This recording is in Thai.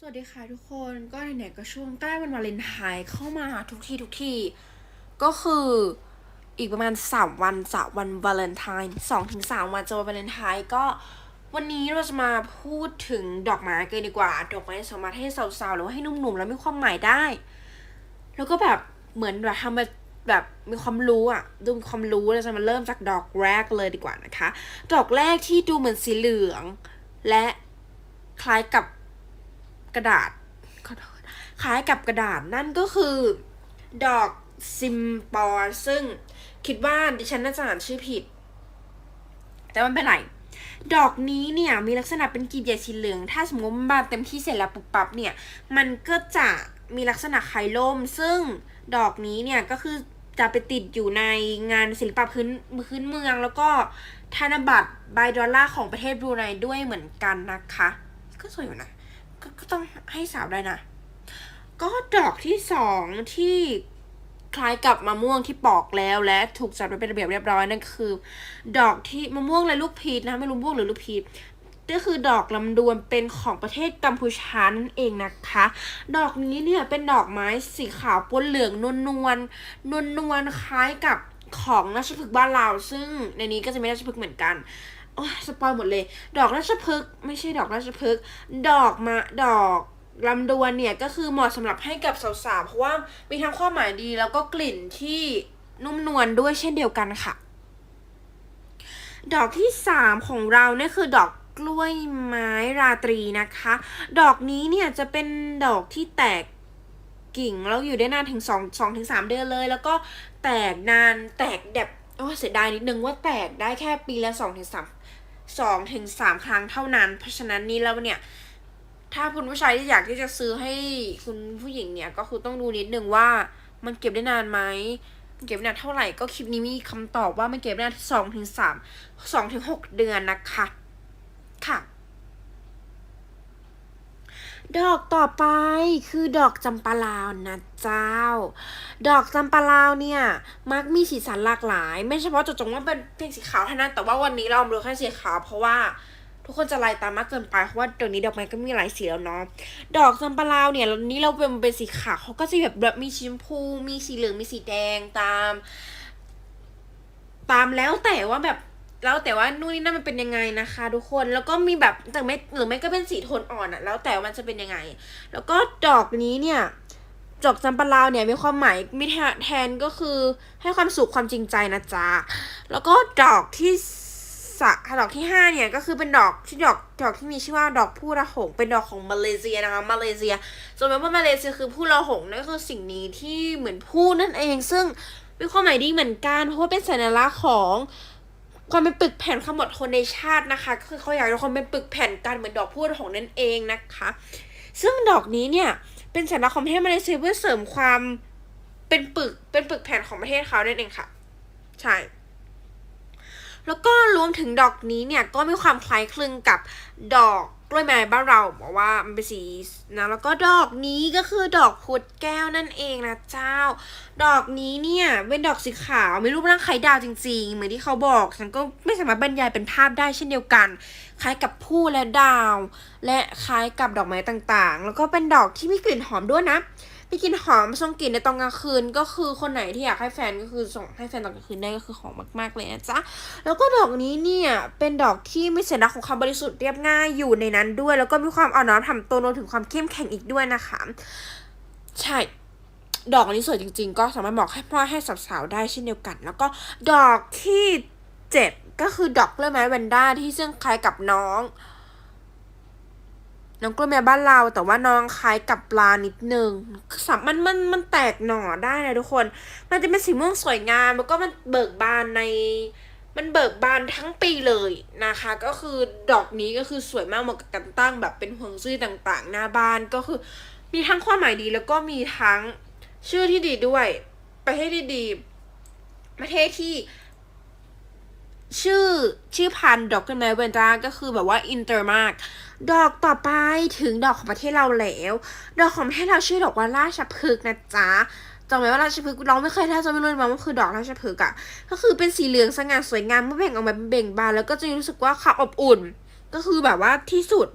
สวัสดีค่ะทุกคนก็ไหนๆก็ช่วงใกล้วันวาเลนไทน์เข้ามาทุกที่ทุกที่ก็คืออีกประมาณ 3 วันจะวันวาเลนไทน์สองถึงสามวันจะวันวาเลนไทน์ก็วันนี้เราจะมาพูดถึงดอกไม้กันดีกว่า ดอกไม้สามารถให้สาวๆหรือว่าให้หนุ่มๆแล้วมีความหมายได้ แล้วก็แบบเหมือนแบบทำมาแบบมีความรู้อะดูมีความรู้เราจะมาเริ่มจากดอกแรกเลยดีกว่านะคะ ดอกแรกที่ดูเหมือนสีเหลือง และคล้ายกับ กระดาษขอโทษคล้ายกับกระดาษนั่นก็คือ ดอกซิมปอร์ซึ่งคิดว่าดิฉันน่าจะอ่านชื่อผิด แต่มันเป็นไรดอกนี้เนี่ยมีลักษณะเป็นกลีบใหญ่สีเหลือง ถ้าสมมติมันบานเต็มที่เสร็จแล้วปุ๊บปั๊บเนี่ย มันก็จะมีลักษณะคล้ายล่ม ซึ่งดอกนี้เนี่ยก็คือจะไปติดอยู่ในงานศิลปะพื้นพื้นเมือง แล้วก็ธนบัตรใบดอลลาร์ของประเทศบรูไนด้วยเหมือนกันนะคะ ก็สวยอยู่นะ กก็ต้องให้สาวได้นะ ก็ดอกที่สองที่คล้ายกับมะม่วงที่ปอกแล้วและถูกจัดไว้เป็นระเบียบเรียบร้อยนั่นคือ ดอกที่มะม่วงและลูกพีชนะไม่รู้ม่วงหรือลูกพีชก็คือดอกลำดวนเป็นของประเทศกัมพูชานั่นเองนะคะ ดอกนี้เนี่ยเป็นดอกไม้สีขาวปนเหลืองนวลนวลนวลนวลคล้ายกับของราชพฤกษ์บ้านเรา ซึ่งในนี้ก็จะมีราชพฤกษ์เหมือนกัน โอ้สปอยหมดเลย ดอกราชพฤกษ์ไม่ใช่ดอกราชพฤกษ์ดอกมาดอกลำดวนเนี่ยก็คือเหมาะสำหรับให้กับสาวๆเพราะว่ามีทั้งความหมายดีแล้วก็กลิ่นที่นุ่มนวลด้วยเช่นเดียวกันค่ะ ดอกที่สามของเราเนี่ยคือดอกกล้วยไม้ราตรีนะคะ ดอกนี้เนี่ยจะเป็นดอกที่แตกกิ่งแล้วอยู่ได้นานถึงสองสองถึงสามเดือนเลย แล้วก็แตกนานแตกแบบโอ้เสียดายนิดนึงว่าแตกได้แค่ปีละสองถึงสามสองถึงสามครั้งเท่านั้น เพราะฉะนั้นนี่แล้วเนี่ย ถ้าคุณผู้ชายที่อยากที่จะซื้อให้คุณผู้หญิงเนี่ย ก็คือต้องดูนิดนึงว่ามันเก็บได้นานไหมเก็บได้นานเท่าไหร่ก็คลิปนี้มีคำตอบว่ามันเก็บได้นานสองถึงสามสองถึงหกเดือนนะคะ ค่ะ ดอกต่อไปคือดอกจำปาลาวนะเจ้า ดอกจำปาลาวเนี่ย มักมีสีสันหลากหลาย ไม่เฉพาะจาะจงว่าเป็นเพียงสีขาวเท่านั้นแต่ว่าวันนี้เราเอามาดูแค่สีขาวเพราะว่าทุกคนจะลายตามมากเกินไปเพราะว่าเดี๋ยวนี้ดอกไม้ก็มีหลายสีแล้วเนาะดอกจำปาลาวเนี่ยนี้เราเป็นเป็นสีขาวเขาก็จะแบบแบบมีสีชมพูมีสีเหลืองมีสีแดงตาม ตามแล้วแต่ว่าแบบ แล้วแต่ว่านู่นนี่นั่นมันเป็นยังไงนะคะ ทุกคนแล้วก็มีแบบแต่ไม่หรือไม่ก็เป็นสีโทนอ่อนอะแล้วแต่มันจะเป็นยังไง แล้วก็ดอกนี้เนี่ยดอกจำปาลาวเนี่ยมีความหมายมีแทนก็คือให้ความสุขความจริงใจนะจ๊ะแล้วก็ดอกที่สะดอกที่ห้าเนี่ยก็คือเป็นดอกที่ดอกดอกที่มีชื่อว่าดอกผู้ระหง เป็นดอกของมาเลเซียนะคะมาเลเซียส่วนแม้ว่ามาเลเซียคือผู้ระหงนั่นก็คือสิ่งนี้ที่เหมือนผู้นั่นเองซึ่งมีความหมายดีเหมือนกันเพราะว่าเป็นสัญลักษณ์ของ ความเป็นปึกแผ่นความอดทนในชาตินะคะก็คือเขาอยากให้ทุกคนเป็นปึกแผ่นกันเหมือนดอกพูดของนั่นเองนะคะ ซึ่งดอกนี้เนี่ยเป็นสัญลักษณ์ของประเทศมาเลเซียเพื่อเสริมความเป็นปึกเป็นปึกแผ่นของประเทศเขานั่นเองค่ะ ใช่ แล้วก็รวมถึงดอกนี้เนี่ยก็มีความคล้ายคลึงกับดอก กล้วยไม้บ้านเราบอกว่ามันเป็นสีนะแล้วก็ดอกนี้ก็คือดอกพุดแก้วนั่นเองนะเจ้า ดอกนี้เนี่ยเป็นดอกสีขาวมีรูปร่างคล้ายดาวจริงๆ เหมือนที่เขาบอกฉันก็ไม่สามารถบรรยายเป็นภาพได้เช่นเดียวกัน คล้ายกับผู้และดาว และคล้ายกับดอกไม้ต่างๆ แล้วก็เป็นดอกที่มีกลิ่นหอมด้วยนะ มีกลิ่นหอมส่งกลิ่นในตอนกลางคืน ก็คือคนไหนที่อยากให้แฟนก็คือส่งให้แฟนตอนกลางคืนได้ก็คือหอมมาก ๆ เลยนะจ๊ะ แล้วก็ดอกนี้เนี่ยเป็นดอกที่มีสัญลักษณ์ของความบริสุทธิ์เรียบง่ายอยู่ในนั้นด้วย แล้วก็มีความอ่อนน้อมถ่อมตนรวมถึงความเข้มแข็งอีกด้วยนะคะ ใช่ดอกนี้สวยจริง ๆ ก็สามารถบอกให้พ่อให้สาวๆได้เช่นเดียวกัน แล้วก็ดอกที่เจ็ดก็คือดอกกล้วยไม้แวนด้าที่ซึ่งคล้ายกับน้อง น้องกล้วยไม้บ้านเรา แต่ว่าน้องคล้ายกับปลานิดนึงสับมันมันมันแตกหน่อได้นะทุกคน มันจะเป็นสีม่วงสวยงามแล้วก็มันเบิกบานใน มันเบิกบานทั้งปีเลยนะคะ ก็คือดอกนี้ก็คือสวยมากเหมาะกับการตั้งแบบเป็นห่วงจุ้ยต่างๆ หน้าบ้านก็คือมีทั้งความหมายดีแล้วก็มีทั้งชื่อที่ดีด้วย ประเทศที่ดี ประเทศที่ ชื่อชื่อพันดอกกันไหมเวนตราก็คือแบบว่าอินเตอร์มาก ดอกต่อไปถึงดอกของประเทศเราแล้ว ดอกของประเทศเราชื่อดอกว่าราชพฤกษ์นะจ๊ะจำไว้ว่าราชพฤกษ์เราไม่เคยแทบจะไม่รู้เลยว่าคือดอกราชพฤกษ์อะก็คือเป็นสีเหลืองสง่าสวยงามเมื่อแบ่งออกมาเป็นเบ่งบานแล้วก็จะรู้สึกว่าเขาอบอุ่น ก็คือแบบว่าที่สุด